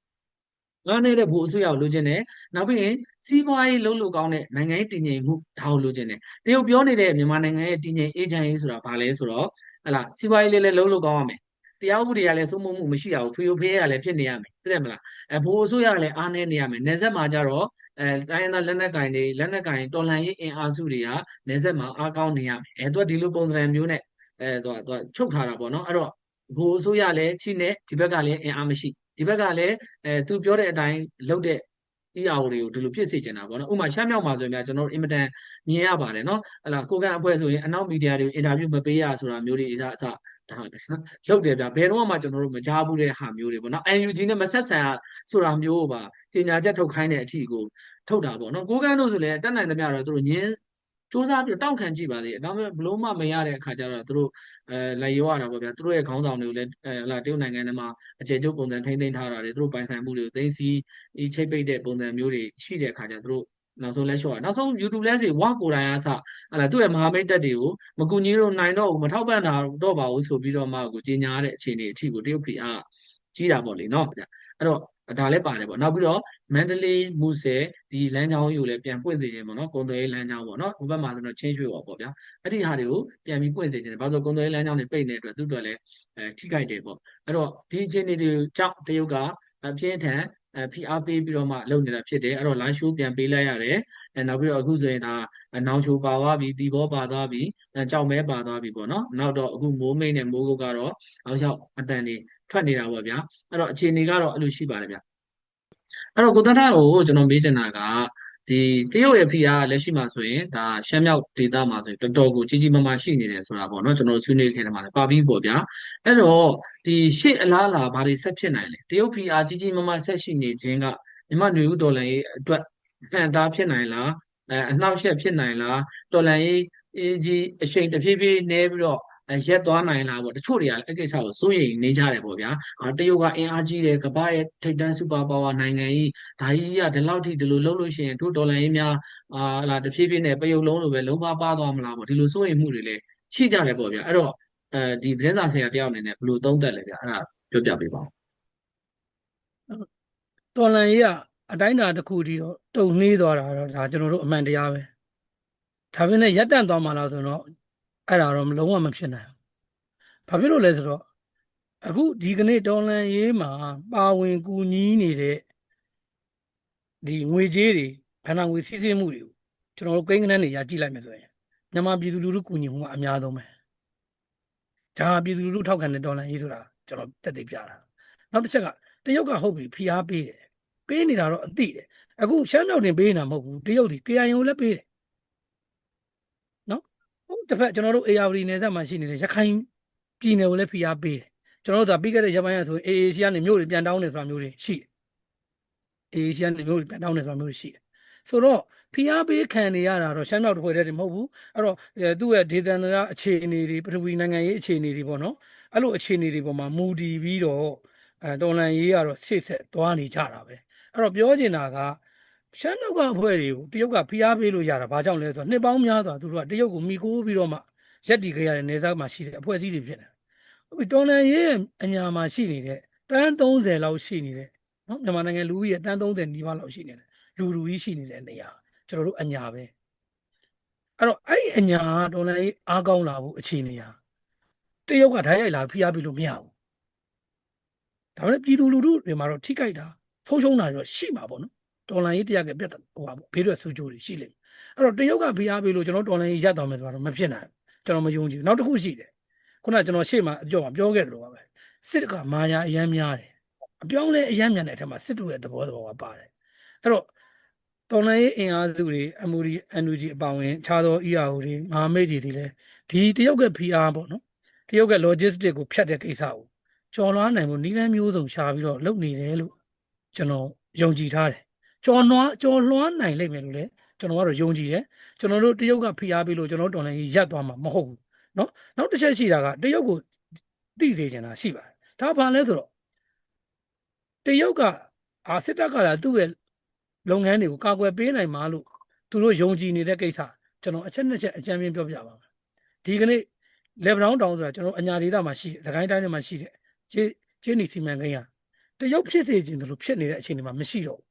ငားနေတဲ့ဘူအစိုးရကိုလိုချင်တယ်နောက်ပြီးရင်စီးပွားရေးလုံးလို့ကောင်းတဲ့နိုင်ငံရေးတည်ငြိမ်မှုဒါကိုလိုချင်တယ်တရုတ်ပြောနေတဲ့မြန်မာနိုင်ငံရဲ့တည်ငြိမ်အေးချမ်းရေးဆိုတာဘာလဲဆိုတော့ဟလာစီးပွားရေးလေးလည်းလုံးလို့ကောင်းရမယ်တရားဥပဒေကလည်းစိုးမိုးမှုမရှိရဘူးဖွေဖွေးရလည်းဖြစ်နေရမယ်သိတယ်မလားအဘူအစိုးရကလည်းအားနည်းနေရမယ်နေဆက်မှာကြတော့အဲတိုင်းရင်းသားလက်နက်ကင်တွေလက်နက်ကင်တော်လှန်ရေးအင်အားစုတွေကနေဆက်မှာအားကောင်းနေရမယ်အဲသူကဒီလိုပုံစံမျိုးနဲ့အဲသူကသူကချုပ်ထားတာပေါ့နော်အဲ့တော့ဘူအစိုးရလည်းချိနဲ့ဒီဘက်ကလည်းအင်အားမရှိ ဒီဘက်ကလည်းအဲသူပြောတဲ့အတိုင်းလုပ်တဲ့ EAO တွေကိုဒီလိုဖြစ်စေချင်တာပေါ့နော်ဥပမာရှမ်းမြောက်မှာဆိုရင်ကျွန်တော်တို့အင်မတန်မြင်ရပါတယ်နော်ဟလာကိုကန်အဖွဲ့ဆိုရင်အနောက်မီဒီယာတွေကိုအင်တာဗျူးမပေးရဆိုတာမျိုးတွေအစဒါလုပ်တယ်ဗျဘယ်တော့မှကျွန်တော်တို့မကြားဘူးတဲ့ဟာမျိုးတွေပေါ့နော် UNG နဲ့မဆက်ဆံဆိုတာမျိုးပါကြေညာချက်ထုတ်ခိုင်းတဲ့အထီကိုထုတ်တာပေါ့နော်ကိုကန်တို့ဆိုလည်းတက်နိုင်သမျှတော့သူတို့ညင်း စူးစမ်းပြီးတောက်ခံကြည့်ပါလေဒါပေမဲ့ဘလို့မှမရတဲ့အခါကျတော့သူတို့အဲလိုက်ရောရတာပေါ့ဗျာသူတို့ရဲ့ခေါင်းဆောင်တွေကိုလည်းအဲဟလာတရုတ်နိုင်ငံထဲမှာအခြေကျုပ်ပုံစံထိမ့်သိမ်းထားတာတွေသူတို့ပိုင်ဆိုင်မှုတွေကိုသိမ်းစီးချိတ်ပိတ်တဲ့ပုံစံမျိုးတွေရှိတဲ့အခါကျသူတို့နောက်ဆုံးလက်လျှော့ရနောက်ဆုံး YouTube လဲစီဝါကိုတိုင်အားစဟလာသူ့ရဲ့မဟာမိတ်တက်တွေကိုမကူညီတော့နိုင်တော့ဘူးမထောက်ပံ့တာတော့ပါဘူးဆိုပြီးတော့မှကိုကြီးညာတဲ့အခြေအနေအထိကိုတရုတ်ပြည်အားကြီးတာပေါ့လေနော်အဲ့တော့ ဒါလည်းပါတယ်ပေါ့နောက်ပြီးတော့မန္တလေးမူဆယ်ဒီလမ်းကြောင်းကြီးကိုလည်းပြန်ပွင့်စေခြင်းပေါ့နော်ကုန်သွယ်ရေးလမ်းကြောင်းပေါ့နော်ဟိုဘက်မှာဆိုတော့ချင်းရွှေပေါ့ပေါ့ဗျာအဲ့ဒီဟာတွေကိုပြန်ပြီးပွင့်စေခြင်းဘာလို့ကုန်သွယ်ရေးလမ်းကြောင်းတွေပိတ်နေတဲ့အတွက်သူ့အတွက်လည်းအဲထိခိုက်တယ်ပေါ့အဲ့တော့ဒီအခြေအနေတွေကြောင့်တရုတ်ကအပြင်းထန်အဲဖိအားပေးပြီးတော့မှလုပ်နေတာဖြစ်တယ်အဲ့တော့လာရှိုးပြန်ပေးလိုက်ရတယ်အဲနောက်ပြီးတော့အခုဆိုရင်ဒါနောင်ချိုပါသွားပြီတီဘောပါသွားပြီကြောက်မဲပါသွားပြီပေါ့နော်နောက်တော့အခုမိုးမိတ်နဲ့မိုးကုတ်ကတော့အောက်လျှောက်အတန်တွေ ထွက်နေတာပေါ့ဗျာအဲ့တော့အခြေအနေကတော့အဲ့လိုရှိပါတယ်ဗျအဲ့တော့ကိုတန်းထားကိုကျွန်တော်မေးချင်တာကဒီတရုတ်ရဲ့ဖိအားလက်ရှိမှာဆိုရင်ဒါရှမ်းမြောက်ဒေသမှာဆိုရင်တော်တော်ကိုကြီးကြီးမားမားရှိနေတယ်ဆိုတာပေါ့နော်ကျွန်တော်ဆွေးနွေးခဲ့တယ်မှာလည်းပါပြီးပေါ့ဗျာအဲ့တော့ဒီရှေ့အလားလာဘာတွေဆက်ဖြစ်နိုင်လဲတရုတ်ဖိအားကြီးကြီးမားမားဆက်ရှိနေခြင်းကမြမနွေဦးဒေါ်လာရေးအတွက်ခံတားဖြစ်နိုင်လားအဲအနှောက်အယှက်ဖြစ်နိုင်လားဒေါ်လာရေးအေးကြီးအချိန်တဖြည်းဖြည်းနည်းပြီးတော့အဲ ရက်သွားနိုင်လားပေါ့တချို့တွေကလည်းအဲ့ကိစ္စကိုစိုးရိမ်နေကြတယ်ပေါ့ဗျာအာတရုတ်ကအင်အားကြီးတယ်ကမ္ဘာရဲ့ထိပ်တန်းစူပါပါဝါနိုင်ငံကြီးဒါကြီးကဒီလောက်ထိဒီလိုလုပ်လို့ရှိရင်တို့ဒေါ်လာရင်းများအာလာတဖြည်းဖြည်းနဲ့ပယုတ်လုံးလိုပဲလုံးပါပါသွားမလားပေါ့ဒီလိုစိုးရိမ်မှုတွေလည်းရှိကြတယ်ပေါ့ဗျာအဲ့တော့အဲဒီသတင်းစာဆရာတယောက်အနေနဲ့ဘယ်လိုသုံးသပ်လဲဗျာအဲ့ဒါပြောပြပေးပါဦးတော်လန်ရေးကအတိုင်းအတာတစ်ခုတည်းတော့တုံနှေးသွားတာတော့ဒါကျွန်တော်တို့အမှန်တရားပဲဒါပေမဲ့ရပ်တန့်သွားမှလားဆိုတော့ အဲ့ဒါတော့လုံးဝမဖြစ်နိုင်ဘူးဘာဖြစ်လို့လဲဆိုတော့အခုဒီကနေ့တော်လန်ရေးမှာပါဝင်ကူညီနေတဲ့ဒီငွေကြေးတွေဘဏ္ဍာငွေစီးဆင်းမှုတွေကိုကျွန်တော်တို့ကိန်းဂဏန်းတွေရကြည့်လိုက်မယ်ဆိုရင်မြန်မာပြည်သူလူထုကူညီမှုကအများဆုံးပဲဒါဟာပြည်သူလူထုထောက်ခံတဲ့တော်လန်ရေးဆိုတာကျွန်တော်တက်သိပြတာနောက်တစ်ချက်ကတရုတ်ကဟုတ်ပြီဖိအားပေးတယ်ပေးနေတာတော့အသိတယ်အခုရှမ်းမြောက်တင်ပေးနေတာမဟုတ်ဘူးတရုတ်ဒီ KIO လည်းပေးတယ်နော်ဟု တ်တစ်ဖက်ကျွန်တော်တို့ ARD နယ်စပ်မှာရှိနေတဲ့ရခိုင်ပြည်နယ်ကိုလည်းဖိအားပေးတယ်ကျွန်တော်တို့ကပြီးခဲ့တဲ့ရက်ပိုင်းကဆိုရင် AAC ကနေမြို့တွေပြန်တောင်းနေဆိုတာမျိုးတွေရှိတယ် AAC ကနေမြို့တွေပြန်တောင်းနေဆိုတာမျိုးတွေရှိတယ်ဆိုတော့ဖိအားပေးခံနေရတာတော့ရှမ်းမြောက်တစ်ဖွဲ့တည်းတွေမဟုတ်ဘူးအဲ့တော့အဲသူ့ရဲ့ဒေသန္တရအခြေအနေတွေပထဝီနိုင်ငံရေးအခြေအနေတွေပေါ့နော်အဲ့လိုအခြေအနေတွေပေါ်မှာမူတည်ပြီးတော့အဲတော်လန်ရေးကတော့ရှေ့ဆက်သွားနေကြတာပဲအဲ့တော့ပြောချင်တာက ရှမ်းနောက်ကအဖွဲ့တွေကိုတရုတ်ကဖိအားပေးလို့ရတာဘာကြောင့်လဲဆိုတော့နှစ်ပေါင်းများစွာသူတို့ကတရုတ်ကိုမိကိုးပြီးတော့မှရက်တီခဲ့ရတဲ့နေသားမှာရှိတဲ့အဖွဲ့အစည်းတွေဖြစ်နေတယ်။ဟုတ်ပြီတော်လန်ရေးရဲ့အညာမှာရှိနေတဲ့တန်း30လောက်ရှိနေတဲ့နော်မြန်မာနိုင်ငံလူဦးရေတန်း30နီးပါးလောက်ရှိနေတယ်လူလူကြီးရှိနေတဲ့နေရာကျွန်တော်တို့အညာပဲအဲ့တော့အဲ့ဒီအညာကတော်လန်ရေးအားကောင်းလာဖို့အခြေအနေဟာတရုတ်ကဓာတ်ရိုက်လာဖိအားပေးလို့မရဘူးဒါပေမဲ့ပြည်သူလူထုတွေမှာတော့ထိခိုက်တာဆုံးရှုံးတာတော့ရှိမှာပေါ့နော် ဒေါ်လာရေးတရားကပြတ်ဟိုပါပေါ့ဘေးရွက်ဆူကြိုးတွေရှိလိမ့်မယ်အဲ့တော့တရုတ်ကဖိအားပေးလို့ကျွန်တော်ဒေါ်လာရေးရပ်သွားမယ်ဆိုတော့မဖြစ်နိုင်ဘူးကျွန်တော်မယုံကြည်ဘူးနောက်တစ်ခုရှိတယ်ခုနကကျွန်တော်ရှေ့မှာအကြောမှာပြောခဲ့သလိုပါပဲစစ်ကမာယာအယမ်းများတယ်အပြောင်းလဲအယမ်းမြန်တဲ့အထက်မှာစစ်တို့ရဲ့သဘောသဘောကပါတယ်အဲ့တော့ဒေါ်လာရေးအင်အားစုတွေ MOD NUG အပါဝင်ခြားသော EAO တွေမဟာမိတ်တွေတွေလည်းဒီတရုတ်ကဖိအားပေါ့နော်တရုတ်က logistic ကိုဖြတ်တဲ့ကိစ္စကိုကျော်လွှားနိုင်မှုနည်းလမ်းမျိုးစုံရှာပြီးတော့လုပ်နေတယ်လို့ကျွန်တော်ယုံကြည်ထားတယ် ကြော်လွှားကြော်လွှားနိုင်လိမ့်မယ်လို့လည်းကျွန်တော်ကတော့ယုံကြည်တယ်ကျွန်တော်တို့တရုတ်ကဖိအားပေးလို့ကျွန်တော်တို့တော်လည်းရပ်သွားမှာမဟုတ်ဘူးเนาะနောက်တစ်ချက်ရှိတာကတရုတ်ကိုသိစေချင်တာရှိပါတယ်ဒါဘာလဲဆိုတော့တရုတ်ကအာစစ်တပ်ကလာသူ့ရဲ့လုပ်ငန်းတွေကိုကာကွယ်ပေးနိုင်မှာလို့သူတို့ယုံကြည်နေတဲ့ကိစ္စကျွန်တော်အချက်နှစ်ချက်အကြံပြပြောပြပါမယ်ဒီကနေ့လေဗနောင်းတောင်ဆိုတာကျွန်တော်အညာဒေသမှာရှိတယ်သခိုင်းတိုင်းထဲမှာရှိတယ်ကျေးကျေးနီစီမံကိန်းဟာ တရုတ်ဖြစ်စေခြင်းတို့လို့ဖြစ်နေတဲ့အခြေအနေမှာမရှိတော့ဘူး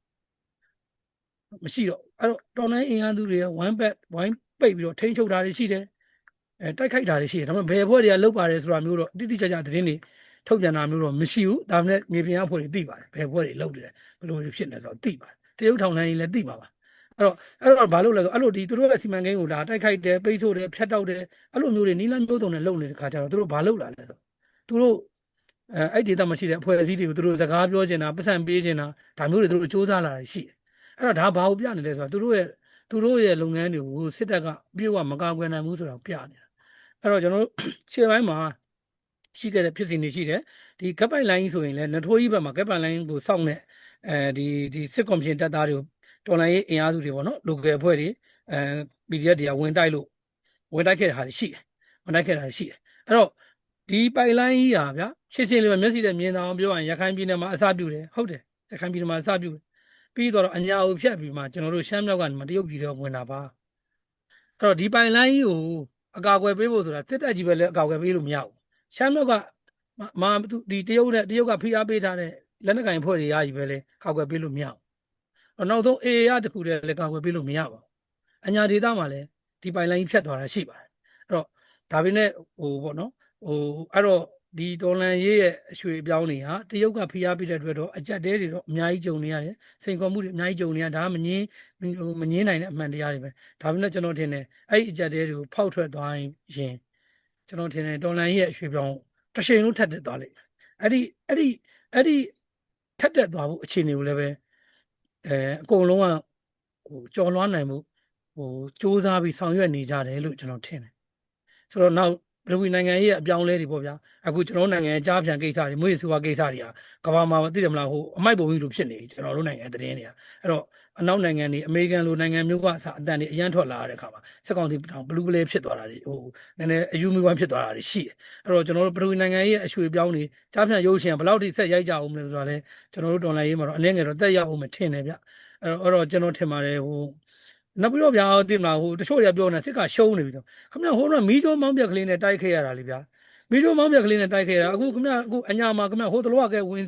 မရှိတော့အဲ့တော့တော်လိုင်းအင်အားစုတွေကဝမ်ဘက်ဝိုင်းပိတ်ပြီးတော့ထိန်းချုပ်တာတွေရှိတယ်အဲတိုက်ခိုက်တာတွေရှိတယ်ဒါပေမဲ့ဘယ်အဖွဲ့တွေကလုတ်ပါတယ်ဆိုတာမျိုးတော့တိတိကျကျသတင်းတွေထုတ်ပြန်တာမျိုးတော့မရှိဘူးဒါပေမဲ့မြေပြင်အဖွဲ့တွေသိပါတယ်ဘယ်အဖွဲ့တွေလုတ်တယ်ဘယ်လိုတွေဖြစ်နေဆိုတော့သိပါတယ်တရုတ်ထောင်လိုင်းကြီးလည်းသိပါပါအဲ့တော့အဲ့တော့ဘာလို့လဲဆိုအဲ့လိုဒီသူတို့ရဲ့စီမံကိန်းကိုဒါတိုက်ခိုက်တယ်ပိတ်ဆို့တယ်ဖျက်တောက်တယ်အဲ့လိုမျိုးတွေနီးလန်းမျိုးစုံနဲ့လုပ်နေတဲ့ခါကျတော့သူတို့ဘာလုပ်လာလဲဆိုသူတို့အဲအဲ့ဒေသမှာရှိတဲ့အဖွဲ့အစည်းတွေကိုသူတို့စကားပြောချင်တာပတ်စံပေးချင်တာဒါမျိုးတွေသူတို့စ조사လာတာရှိတယ် အဲ့တော့ဒါဘာကိုပြနေလဲဆိုတော့သူတို့ရဲ့သူတို့ရဲ့လုပ်ငန်းတွေကိုစစ်တပ်ကပြေဝမကာကွယ်နိုင်ဘူးဆိုတော့ပြနေတာအဲ့တော့ကျွန်တော်တို့ခြေပိုင်းမှာရှိခဲ့တဲ့ဖြစ်စဉ်တွေရှိတယ်ဒီကပ်ပိုင်လိုင်းဆိုရင်လည်းနထိုးကြီးဘက်မှာကပ်ပိုင်လိုင်းကိုစောင့်နေအဲဒီဒီစစ်ကော်မရှင်တပ်သားတွေကိုတော်လိုင်းရေးအင်အားစုတွေပေါ့နော် local အဖွဲ့တွေအဲ PDF တွေကဝင်တိုက်လို့ဝင်တိုက်ခဲ့တဲ့ဟာတွေရှိတယ်ဝင်တိုက်ခဲ့တာတွေရှိတယ်အဲ့တော့ဒီပိုက်လိုင်းကြီးဟာဗျာရှင်းရှင်းလေးပဲမျက်စိနဲ့မြင်တာအောင်ပြောရရင်ရခိုင်ပြည်နယ်မှာအစပြုတယ်ဟုတ်တယ်ရခိုင်ပြည်နယ်မှာအစပြုတယ် ပြီးတော့အညာကိုဖြတ်ပြီးမှကျွန်တော်တို့ရှမ်းမြောက်ကနေမှတရုတ်ပြည်တော့ဝင်တာပါအဲ့တော့ဒီပိုက်လိုင်းကြီးကိုအကာအကွယ်ပေးဖို့ဆိုတာစစ်တပ်ကြီးပဲလည်းအကာအကွယ်ပေးလို့မရဘူးရှမ်းမြောက်ကမာဒီတရုတ်နဲ့တရုတ်ကဖိအားပေးထားတဲ့လက်နက်ကင်ဖွဲ့တွေရကြီးပဲလေကာကွယ်ပေးလို့မရဘူးနောက်ဆုံး AA ရတခုတည်းလည်းကာကွယ်ပေးလို့မရပါဘူးအညာဒေသမှာလည်းဒီပိုက်လိုင်းကြီးဖြတ်သွားတာရှိပါတယ်အဲ့တော့ဒါပေမဲ့ဟိုပေါ့နော်ဟိုအဲ့တော့ ဒီဒေါ်လန်ရေးရဲ့အရွှေအပြောင်းတွေဟာတရုတ်ကဖိအားပေးတဲ့အတွက်တော့အကြက်တဲတွေတော့အများကြီးကြုံနေရတယ်စိန်ခေါ်မှုတွေအများကြီးကြုံနေရဒါကမငင်းဟိုမငင်းနိုင်တဲ့အမှန်တရားတွေပဲဒါပေမဲ့ကျွန်တော်ထင်တယ်အဲ့ဒီအကြက်တဲတွေကိုဖောက်ထွက်သွားရင်ကျွန်တော်ထင်တယ်ဒေါ်လန်ရေးရဲ့အရွှေပြောင်းတစ်ချိန်လုံးထက်တက်သွားလိမ့်မယ်အဲ့ဒီအဲ့ဒီအဲ့ဒီထက်တက်သွားဖို့အခြေအနေကိုလည်းပဲအဲအကုန်လုံးကဟိုကြော်လွှားနိုင်မှုဟိုစူးစမ်းပြီးဆောင်ရွက်နေကြတယ်လို့ကျွန်တော်ထင်တယ်ဆိုတော့နောက် ပထဝီနိုင်ငံရဲ့အပြောင်းအလဲတွေပေါ့ဗျာအခုကျွန်တော်တို့နိုင်ငံရဲ့ကြားပြန်ကိစ္စတွေမွေးစုဝါကိစ္စတွေကကမ္ဘာမှာသိတယ်မလားဟိုအမိုက်ပုံကြီးလိုဖြစ်နေပြီကျွန်တော်တို့နိုင်ငံသတင်းတွေကအဲ့တော့အနောက်နိုင်ငံတွေအမေရိကန်လိုနိုင်ငံမျိုးကအစအတန်တွေအရန်ထွက်လာတဲ့အခါမှာစက်ကောင်စီတောင်ဘလူးကလေးဖြစ်သွားတာတွေဟိုနည်းနည်းအယူမီဝိုင်းဖြစ်သွားတာတွေရှိတယ်အဲ့တော့ကျွန်တော်တို့ပထဝီနိုင်ငံရဲ့အရွှေပြောင်းတွေကြားပြန်ရုပ်ရှင်ကဘယ်လောက်ထိဆက်ရိုက်ကြအောင်မလဲဆိုတာလဲကျွန်တော်တို့တော်လိုင်းရေးမှာတော့အနည်းငယ်တော့တက်ရောက်အောင်မထင်တယ်ဗျအဲ့တော့အဲ့တော့ကျွန်တော်ထင်ပါတယ်ဟို နောက်ပြီးတော့ဗျာတင်မလားဟိုတချို့တွေကပြောနေစစ်ကရှုံးနေပြီတော့ခမရဟိုတော့မီးချိုးမောင်းပြက်ကလေးနဲ့တိုက်ခဲ့ရတာလေဗျာမီးချိုးမောင်းပြက်ကလေးနဲ့တိုက်ခဲ့ရတာအခုခမရအခုအညာမှာခမရဟိုတလောကဲဝင်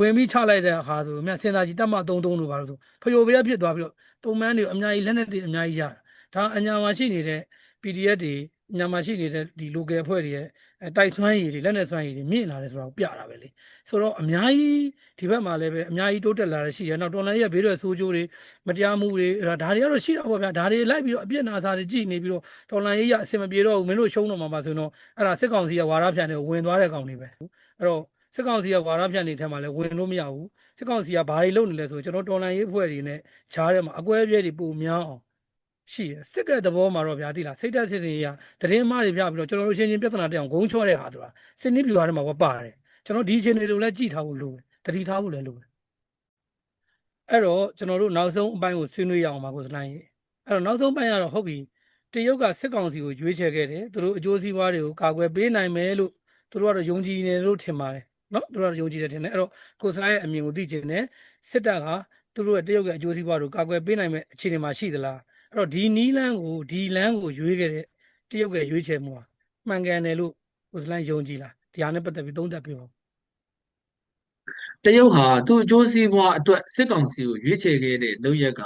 ဝင်ပြီးချလိုက်တဲ့အခါဆိုခမရစင်သာကြီးတက်မ33လို့ပါလို့ဆိုဖျို်ပြရဖြစ်သွားပြီးတော့တုံမန်းတွေအများကြီးလက်နက်တွေအများကြီးရတာဒါအညာမှာရှိနေတဲ့ PDF တွေအညာမှာရှိနေတဲ့ဒီ local အဖွဲ့တွေရဲ့အဲ တိုက်ဆွမ်းရည်တွေလက်နက်ဆွမ်းရည်တွေမြင့်လာတယ်ဆိုတော့ပြတာပဲလေဆိုတော့အများကြီးဒီဘက်မှာလည်းပဲအများကြီးတိုးတက်လာတဲ့ရှိရနောက်တော်လိုင်းရဲ့ဘေးရွယ်ဆိုးကျိုးတွေမတရားမှုတွေအဲ့ဒါဒါတွေကတော့ရှိတာပေါ့ဗျာဒါတွေလိုက်ပြီးတော့အပြစ်နာစာတွေကြည်နေပြီးတော့တော်လန်ရေးရအစင်မပြေတော့ဘူးမင်းတို့ရှုံးတော့မှာပါဆိုတော့အဲ့ဒါစစ်ကောင်စီကဝါရဖြန်တွေဝင်သွားတဲ့ကောင်တွေပဲအဲ့တော့စစ်ကောင်စီကဝါရဖြန်တွေထဲမှာလည်းဝင်လို့မရဘူးစစ်ကောင်စီကဘာတွေလုပ်နေလဲဆိုကျွန်တော်တော်လန်ရေးအဖွဲ့တွေနဲ့ခြားထဲမှာအကွဲအပြဲတွေပုံများအောင် ရှိရစစ်ကတဲ့သဘောမှာတော့ဗျာတိလားစိတ်တက်စစ်စင်ရတရင်မားတွေပြပြီးတော့ကျွန်တော်တို့ချင်းချင်းပြဿနာတက်အောင်ဂုံချောတဲ့ဟာဆိုတာစစ်နည်းပြူဟာထဲမှာပါတယ်ကျွန်တော်ဒီချင်းတွေကိုလည်းကြည်ထားဖို့လိုတယ်တတိထားဖို့လည်းလိုတယ်အဲ့တော့ကျွန်တော်တို့နောက်ဆုံးအပိုင်းကိုဆွေးနွေးရအောင်ပါကိုစလိုင်းရေအဲ့တော့နောက်ဆုံးပိုင်းကတော့ဟုတ်ပြီတရုတ်ကစစ်ကောင်စီကိုရွေးချယ်ခဲ့တယ်သူတို့အကျိုးစီးပွားတွေကိုကာကွယ်ပေးနိုင်မယ်လို့သူတို့ကတော့ယုံကြည်နေလို့ထင်ပါတယ်နော်သူတို့ကတော့ယုံကြည်တယ်ထင်တယ်အဲ့တော့ကိုစလိုင်းရဲ့အမြင်ကိုသိချင်တယ်စစ်တပ်ကသူတို့ရဲ့တရုတ်ရဲ့အကျိုးစီးပွားတွေကိုကာကွယ်ပေးနိုင်မယ့်အခြေအနေမှာရှိသလား အဲ့တော့ဒီနီးလန်းကိုဒီလန်းကိုရွေးခဲ့တဲ့တရုတ်ရဲ့ရွေးချယ်မှုဟာမှန်ကန်တယ်လို့ကိုစလိုင်းယုံကြည်လားဒီဟာနဲ့ပတ်သက်ပြီးသုံးသပ်ပြပါဦးတရုတ်ဟာသူ့အကျိုးစီးပွားအတွက်စစ်ကောင်စီကိုရွေးချယ်ခဲ့တဲ့လုပ်ရက်က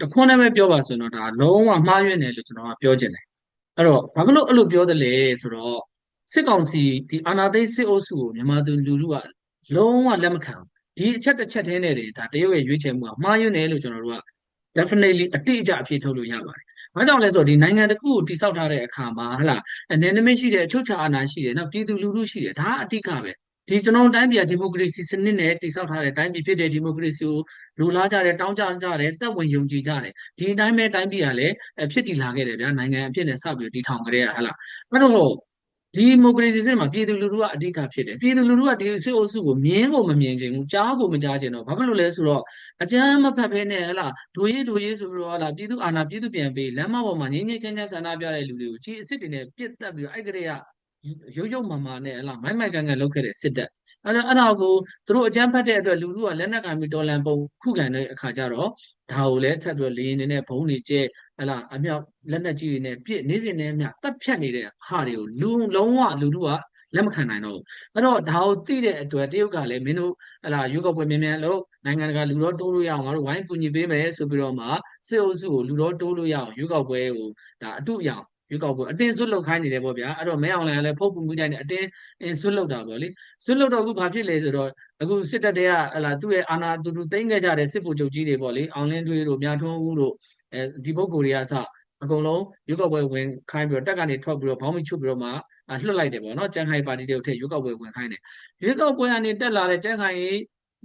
တခွန်းနဲ့ပဲပြောပါဆိုရင်တော့ဒါလုံးဝမှားယွင်းတယ်လို့ကျွန်တော်ကပြောချင်တယ်အဲ့တော့ဘာဖြစ်လို့အဲ့လိုပြောတယ်လဲဆိုတော့စစ်ကောင်စီဒီအာဏာသိမ်းစစ်အုပ်စုကိုမြန်မာသူလူထုကလုံးဝလက်မခံဘူးဒီအချက်တစ်ချက်တည်းနဲ့တည်းဒါတရုတ်ရဲ့ရွေးချယ်မှုကမှားယွင်းတယ်လို့ကျွန်တော်တို့က definitely အတိအကျအဖြေထုတ်လို့ရပါတယ်။ဘာကြောင့်လဲဆိုတော့ဒီနိုင်ငံတစ်ခုကိုတိစောက်ထားတဲ့အခါမှာဟလာအနေနမင်းရှိတယ်အချုပ်ချာအာဏာရှိတယ်နောက်ပြည်သူလူထုရှိတယ်ဒါကအတိအကပဲဒီကျွန်တော်တို့တိုင်းပြည်ကဒီမိုကရေစီစနစ်နဲ့တိစောက်ထားတဲ့တိုင်းပြည်ဖြစ်တဲ့ဒီမိုကရေစီကိုလူလားကြတယ်တောင်းကြကြတယ်တက်ဝင်ယုံကြည်ကြတယ်ဒီအတိုင်းပဲတိုင်းပြည်ကလည်းအဖြစ်တည်လာခဲ့တယ်ဗျာနိုင်ငံအဖြစ်နဲ့စပြီးတည်ထောင်ကြတဲ့ဟလာအဲ့တော့ ဒီမိုကရေစီစနစ်မှာပြည်သူလူထုကအဓိကဖြစ်တယ်ပြည်သူလူထုကဒီစစ်အုပ်စုကိုမြင်ကိုမမြင်ချင်ဘူးကြားကိုမကြားချင်တော့ဘာဖြစ်လို့လဲဆိုတော့အကြမ်းမဖက်ဖဲနဲ့ဟလာဒိုရေးဒိုရေးဆိုပြီးတော့ဟလာပြည်သူအာဏာပြည်သူပြန်ပေးလမ်းမပေါ်မှာငြင်းငြင်းချမ်းချမ်းဆန္ဒပြတဲ့လူတွေကိုကြီးအစ်စ်တွေနဲ့ပြစ်တက်ပြီးတော့အဲ့ကလေးကရုပ်ရုပ်မာမာနဲ့ဟလာမိုက်မိုက်ကန်ကန်လုပ်ခဲ့တဲ့စစ်တပ် အဲ့တော့အဲ့ဒါကိုသူတို့အကြမ်းဖက်တဲ့အတွက်လူလူကလက်နက်ကင်ပြီးတော်လန်ပုံခုခံတဲ့အခါကျတော့ဒါကိုလည်းထပ်ပြီးလေရင်နေနဲ့ဘုံတွေကျဲဟလာအမြောက်လက်နက်ကြီးတွေနဲ့ပြစ်နေစဉ်နဲ့အမျှတပ်ဖြတ်နေတဲ့ဟာတွေကိုလူလုံးဝလူလူကလက်မခံနိုင်တော့ဘူးအဲ့တော့ဒါကိုသိတဲ့အတွက်တရုတ်ကလည်းမင်းတို့ဟလာရွေးကောက်ပွဲမြန်မြန်လို့နိုင်ငံတကာလူတော်တိုးလို့ရအောင်ငါတို့ဝိုင်းကူညီပေးမယ်ဆိုပြီးတော့မှစစ်အုပ်စုကိုလူတော်တိုးလို့ရအောင်ရွေးကောက်ပွဲကိုဒါအတုအယောင် ရွေးကောက်ပွဲအတင်းဆွတ်လုတ်ခိုင်းနေတယ်ပေါ့ဗျာအဲ့တော့မဲအောင်လည်းလည်းဖုတ်ပူမှုတိုင်းနဲ့အတင်းအင်းဆွတ်လုတ်တာပေါ့လေဆွတ်လုတ်တော့အခုဘာဖြစ်လဲဆိုတော့အခုစစ်တပ်တွေကဟလာသူ့ရဲ့အာဏာတူတူသိမ်းခဲ့ကြတဲ့စစ်ဗိုလ်ချုပ်ကြီးတွေပေါ့လေအောင်လင်းတွေးတို့မြထွန်းဦးတို့အဲဒီပုဂ္ဂိုလ်တွေကစအကုန်လုံးရွေးကောက်ပွဲဝင်ခိုင်းပြီးတော့တက်ကနေထွက်ပြီးတော့ဘောင်းမီချွတ်ပြီးတော့မှလွှတ်လိုက်တယ်ပေါ့နော်ကျန်းခိုင်ပါတီတွေကိုထည့်ရွေးကောက်ပွဲဝင်ခိုင်းတယ်ရွေးကောက်ပွဲကနေတက်လာတဲ့ကျန်းခိုင်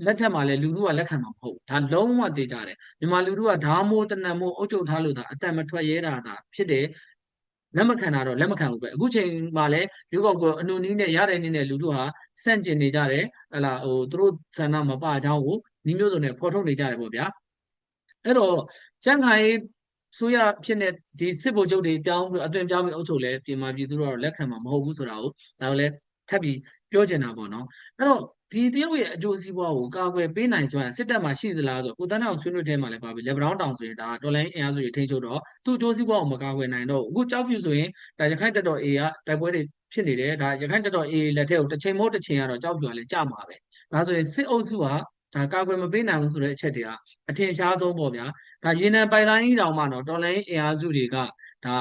လက်ထက်မှာလည်းလူလူကလက်ခံမှာမဟုတ်ဘူးဒါလုံးဝသိကြတယ်မြန်မာလူလူကဓာမိုးတနတ်မိုးအုပ်ချုပ်ထားလို့ဒါအတန်မထွက်ရဲတာဒါဖြစ်တယ် လက်မခံတာတော့လက်မခံဘူးပဲအခုချိန်မှာလည်းရွေးကောက်ပွဲအနုနည်းနဲ့ရတဲ့နည်းနဲ့လူတို့ဟာစန့်ကျင်နေကြတယ်ဟလာဟိုသူတို့ဆန္ဒမပအကြောင်းကိုနီးမျိုးစုံနဲ့ဖော်ထုတ်နေကြတယ်ပေါ့ဗျာအဲ့တော့ကျန်းခိုင်ဆိုရဖြစ်နေဒီစစ်ဗိုလ်ချုပ်တွေပြောင်းပြီးအသွင်ပြောင်းပြီးအုပ်ချုပ်လဲပြင်မာပြည်သူတို့ကတော့လက်ခံမှာမဟုတ်ဘူးဆိုတာကိုဒါကိုလည်းထပ်ပြီးပြောချင်တာပေါ့နော်အဲ့တော့ ဒီတရုတ်ရဲ့အကျိုးစီးပွားကိုကာကွယ်ပေးနိုင်စွမ်းစစ်တပ်မှာရှိသလားဆိုကိုတန်းအောင်ဆွေးနွေးထဲမှာလည်းပါပြီလက်ဗရောင်းတောင်ဆိုရင်ဒါဒေါ်လာအင်အားစုတွေထိန်းချုပ်တော့သူ့အကျိုးစီးပွားကိုမကာကွယ်နိုင်တော့အခုကြောက်ပြူဆိုရင်ဒါရခိုင်တပ်တော် A ကတိုက်ပွဲတွေဖြစ်နေတယ်ဒါရခိုင်တပ်တော် A လက်ထက်ကိုတစ်ချိန်မို့တစ်ချိန်ကတော့ကြောက်ပြူကလည်းကြမှာပဲဒါဆိုရင်စစ်အုပ်စုကဒါကာကွယ်မပေးနိုင်ဘူးဆိုတဲ့အချက်တွေကအထင်ရှားဆုံးပေါ့ဗျာဒါရေနံပိုင်လိုင်းတောင်မှတော့တော်လိုင်းအင်အားစုတွေကဒါ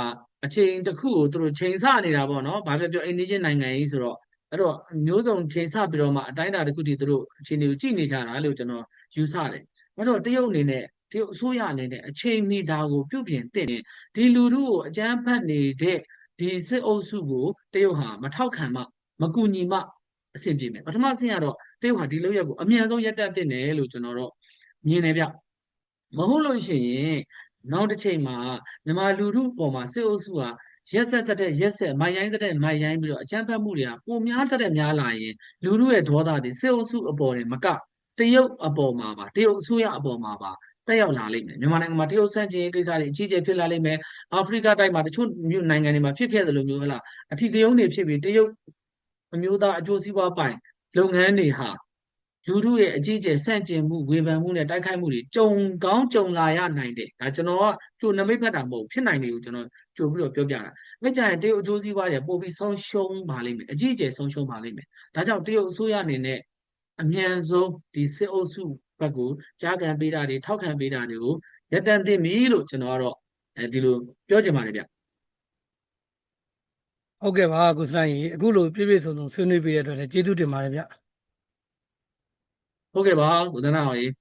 အချိန်တစ်ခုကိုသူတို့ချိန်ဆနေတာပေါ့နော်ဘာပြောပြောအိန္ဒိယနိုင်ငံကြီးဆိုတော့ အဲ့တော့မျိုးစုံချိန်ဆပြီးတော့မှအတိုင်းအတာတစ်ခုတည်းသူတို့အခြေအနေကိုကြည့်နေကြတာလို့ကျွန်တော်ယူဆတယ်အဲ့တော့တရုတ်အနေနဲ့တရုတ်အစိုးရအနေနဲ့အချိန်မီဒါကိုပြုပြင်တဲ့ဒီလူထုကိုအကြမ်းဖက်နေတဲ့ဒီစစ်အုပ်စုကိုတရုတ်ဟာမထောက်ခံမှမကူညီမှအဆင်ပြေမယ်ပထမဆင့်ကတော့တရုတ်ဟာဒီလောက်ရက်ကိုအမြန်ဆုံးရပ်တန့်တင်တယ်လို့ကျွန်တော်တို့မြင်နေဗျမဟုတ်လို့ရှိရင်နောက်တစ်ချိန်မှာမြန်မာလူထုပေါ်မှာစစ်အုပ်စုဟာ ရရက်ဆက်သက်တဲ့ရက်ဆက်မိုက်ရိုင်းသက်တဲ့မိုက်ရိုင်းပြီးတော့အကြမ်းဖက်မှုတွေကပိုများသက်တဲ့များလာရင်လူလူရဲ့ဒေါသတွေစစ်အုပ်စုအပေါ်တွေမကတရုတ်အပေါ်မှာပါတရုတ်အစိုးရအပေါ်မှာပါတက်ရောက်လာလိမ့်မယ်မြန်မာနိုင်ငံမှာတရုတ်စန့်ကျင်ရေးကိစ္စတွေအကြီးအကျယ်ဖြစ်လာလိမ့်မယ်အာဖရိကတိုက်မှာတချို့မြို့နိုင်ငံတွေမှာဖြစ်ခဲ့တယ်လို့မျိုးဟဲ့လားအထီးကယုံတွေဖြစ်ပြီးတရုတ်အမျိုးသားအကျိုးစီးပွားပိုင်လုပ်ငန်းတွေဟာ လူထုရဲ့အကြီးအကျယ်ဆန့်ကျင်မှုဝေဖန်မှုနဲ့တိုက်ခိုက်မှုတွေကြုံကောင်းကြုံလာရနိုင်တယ်ဒါကျွန်တော်ကကြိုနမိတ်ဖက်တာမဟုတ်ဘူးဖြစ်နိုင်တယ်ကိုကျွန်တော်ကြိုပြီးတော့ပြောပြတာလက်ကြရင်တရုတ်အကျိုးစီးပွားတွေပို့ပြီးဆုံးရှုံးပါလိမ့်မယ်အကြီးအကျယ်ဆုံးရှုံးပါလိမ့်မယ်ဒါကြောင့်တရုတ်အစိုးရအနေနဲ့အမြန်ဆုံးဒီစစ်အုပ်စုဘက်ကိုကြားခံပေးတာတွေထောက်ခံပေးတာတွေကိုရပ်တန့်သင့်ပြီလို့ကျွန်တော်ကတော့အဲဒီလိုပြောချင်ပါတယ်ဗျဟုတ်ကဲ့ပါကိုစလိုင်းကြီးအခုလိုပြည့်ပြည့်စုံစုံဆွေးနွေးပေးတဲ့အတွက်လည်းကျေးဇူးတင်ပါတယ်ဗျ ဟုတ်ကဲ့ပါကိုသနာအောင်ကြီး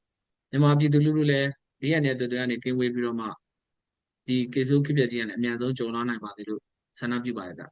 မြန်မာပြည်သူလူထုလည်းဒီရက်နဲ့တွေ့တွေ့ကနေကင်းဝေးပြီးတော့မှဒီကေဆိုးခစ်ပြက်ကြီးကနေအမြန်ဆုံးကြုံလာနိုင်ပါစေလို့ဆန္ဒပြုပါတယ်ဗျ